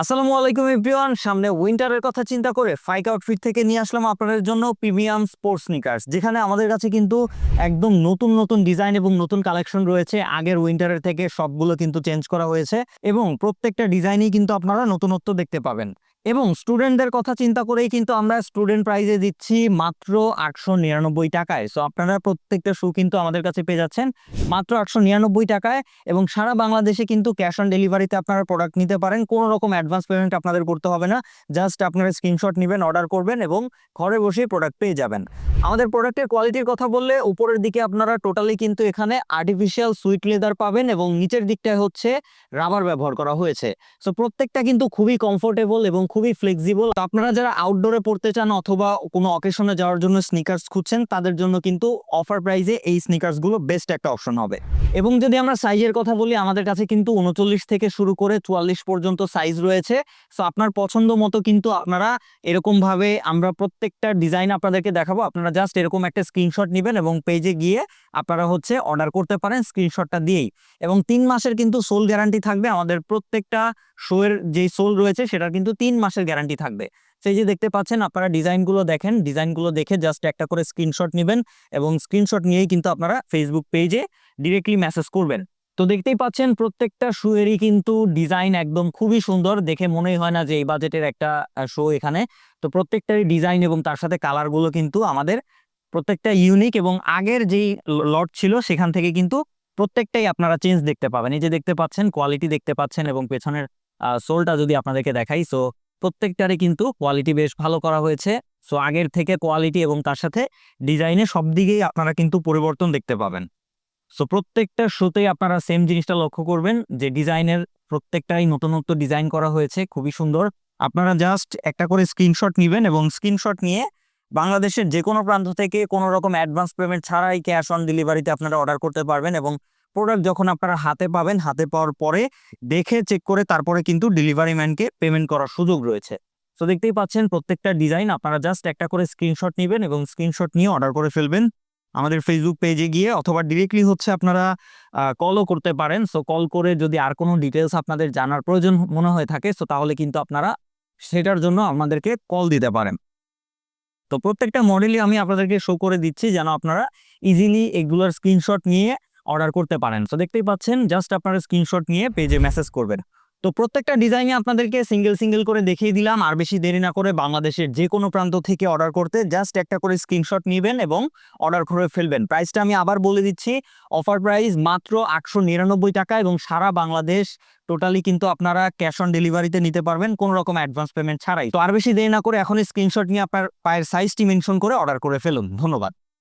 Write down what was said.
আসসালামু আলাইকুম এভরিওয়ান। সামনে উইন্টারের কথা চিন্তা করে ফাইক আউটফিট থেকে নিয়ে আসলাম আপনাদের জন্য প্রিমিয়াম স্পোর্টস স্নিকার্স। যেখানে আমাদের কাছে কিন্তু একদম নতুন নতুন ডিজাইন এবং নতুন কালেকশন রয়েছে। আগের উইন্টারের থেকে সবগুলো কিন্তু চেঞ্জ করা হয়েছে এবং প্রত্যেকটা ডিজাইনই কিন্তু আপনারা নতুনত্ব দেখতে পাবেন। এবং স্টুডেন্টদের কথা চিন্তা করেই কিন্তু আমরা স্টুডেন্ট প্রাইজে দিচ্ছি মাত্র আটশো নিরানব্বই টাকায়। সো আপনারা প্রত্যেকটা শু কিন্তু আমাদের কাছে পেয়ে যাচ্ছেন মাত্র আটশো নিরানব্বই টাকায় এবং সারা বাংলাদেশে কিন্তু ক্যাশ অন ডেলিভারিতে আপনারা প্রোডাক্ট নিতে পারেন। কোনো রকম অ্যাডভান্স পেমেন্ট আপনাদের করতে হবে না। জাস্ট আপনারা স্ক্রিনশট নেবেন অর্ডার করবেন এবং ঘরে বসে প্রোডাক্ট পেয়ে যাবেন। আমাদের প্রোডাক্টের কোয়ালিটির কথা বললে উপরের দিকে আপনারা টোটালি কিন্তু এখানে আর্টিফিশিয়াল সুইট লেদার পাবেন এবং নিচের দিকটায় হচ্ছে রাবার ব্যবহার করা হয়েছে। সো প্রত্যেকটা কিন্তু খুবই কমফোর্টেবল এবং খুবই ফ্লেক্সিবল আপনারা যারা আউটডোরে পড়তে চান অথবা কোনো অকেশনে যাওয়ার জন্য স্নিকার্স খুঁজছেন, তাদের জন্য কিন্তু অফার প্রাইজে এই স্নিকার্সগুলো বেস্ট একটা অপশন হবে। এবং যদি আমরা সাইজের কথা বলি, আমাদের কাছে কিন্তু উনচল্লিশ থেকে শুরু করে চুয়াল্লিশ পর্যন্ত সাইজ রয়েছে। সো আপনার পছন্দ মতো কিন্তু আপনারা এরকম ভাবে আমরা প্রত্যেকটা ডিজাইন আপনাদেরকে দেখাবো। আপনারা জাস্ট এরকম একটা স্ক্রিনশট নেবেন এবং পেজে গিয়ে আপনারা হচ্ছে অর্ডার করতে পারেন স্ক্রিনশটটা দিয়েই। এবং তিন মাসের কিন্তু সোল গ্যারান্টি থাকবে, আমাদের প্রত্যেকটা শোয়ের যে সোল রয়েছে সেটার কিন্তু তিন মাসের গ্যারান্টি থাকবে। সেই যে দেখতে পাচ্ছেন, আপনারা ডিজাইনগুলো দেখেন ডিজাইনগুলো দেখে জাস্ট একটা করে স্ক্রিনশট নেবেন এবং স্ক্রিনশট নিয়েই কিন্তু আপনারা ফেসবুক পেজে ডিরেক্টলি মেসেজ করবেন। তো দেখতেই পাচ্ছেন প্রত্যেকটা শুয়েরই কিন্তু ডিজাইন একদম খুবই সুন্দর। দেখে মনেই হয় না যে এই বাজেটের একটা শো এখানে। তো প্রত্যেকটারই ডিজাইন এবং তার সাথে কালারগুলো কিন্তু আমাদের প্রত্যেকটা ইউনিক এবং আগের যেই লট ছিল সেখান থেকে কিন্তু প্রত্যেকটাই আপনারা চেঞ্জ দেখতে পাবেন। এই যে দেখতে পাচ্ছেন, কোয়ালিটি দেখতে পাচ্ছেন এবং পেছনের সোলটা যদি আপনাদেরকে দেখাই, সো প্রত্যেকটারই কিন্তু কোয়ালিটি বেশ ভালো করা হয়েছে। সো আগের থেকে কোয়ালিটি এবং তার সাথে ডিজাইনে সব দিকেই আপনারা কিন্তু পরিবর্তন দেখতে পাবেন। সো প্রত্যেকটা শোতেই আপনারা সেম জিনিসটা লক্ষ্য করবেন যে ডিজাইনের প্রত্যেকটাই নতুনত্ব ডিজাইন করা হয়েছে, খুবই সুন্দর। আপনারা জাস্ট একটা করে স্ক্রিনশট নেবেন এবং স্ক্রিনশট নিয়ে বাংলাদেশের যে কোনো প্রান্ত থেকে কোনো রকম অ্যাডভান্স পেমেন্ট ছাড়াই ক্যাশ অন ডেলিভারিতে আপনারা অর্ডার করতে পারবেন এবং প্রোডাক্ট যখন আপনারা হাতে পাবেন, হাতে পাওয়ার পরে দেখে চেক করে তারপরে কিন্তু ডেলিভারি ম্যানকে পেমেন্ট করার সুযোগ রয়েছে। সো দেখতেই পাচ্ছেন প্রত্যেকটা ডিজাইন আপনারা জাস্ট একটা করে স্ক্রিনশট নেবেন এবং স্ক্রিনশট নিয়ে অর্ডার করে ফেলবেন। আমাদের ফেসবুক পেজে গিয়ে অথবা ডিরেক্টলি হচ্ছে আপনারা কলও করতে পারেন। সো কল করে যদি আর কোনো ডিটেলস আপনাদের জানার প্রয়োজন মনে হয়ে থাকে সো তাহলে কিন্তু আপনারা সেটার জন্য আমাদেরকে কল দিতে পারেন। তো প্রত্যেকটা মডেলই আমি আপনাদেরকে শো করে দিচ্ছি যেন আপনারা ইজিলি এগুলোর স্ক্রিনশট নিয়ে অর্ডার করতে পারেন। সো দেখতেই পাচ্ছেন জাস্ট আপনারা স্ক্রিনশট নিয়ে পেজে মেসেজ করবেন। তো প্রত্যেকটা ডিজাইনে আপনাদেরকে সিঙ্গেল সিঙ্গেল করে দেখিয়ে দিলাম। আর বেশি দেরি না করে বাংলাদেশের যে কোনো প্রান্ত থেকে অর্ডার করতে জাস্ট একটা করে স্ক্রিনশট নেবেন এবং অর্ডার করে ফেলবেন। প্রাইসটা আমি আবার বলে দিচ্ছি অফার প্রাইস মাত্র আটশো নিরানব্বই টাকা এবং সারা বাংলাদেশ টোটালি কিন্তু আপনারা ক্যাশ অন ডেলিভারিতে নিতে পারবেন, কোনো রকম অ্যাডভান্স পেমেন্ট ছাড়াই। তো আর বেশি দেরি না করে এখনই স্ক্রিনশট নিয়ে আপনার পায়ের সাইজটি মেনশন করে অর্ডার করে ফেলুন। ধন্যবাদ।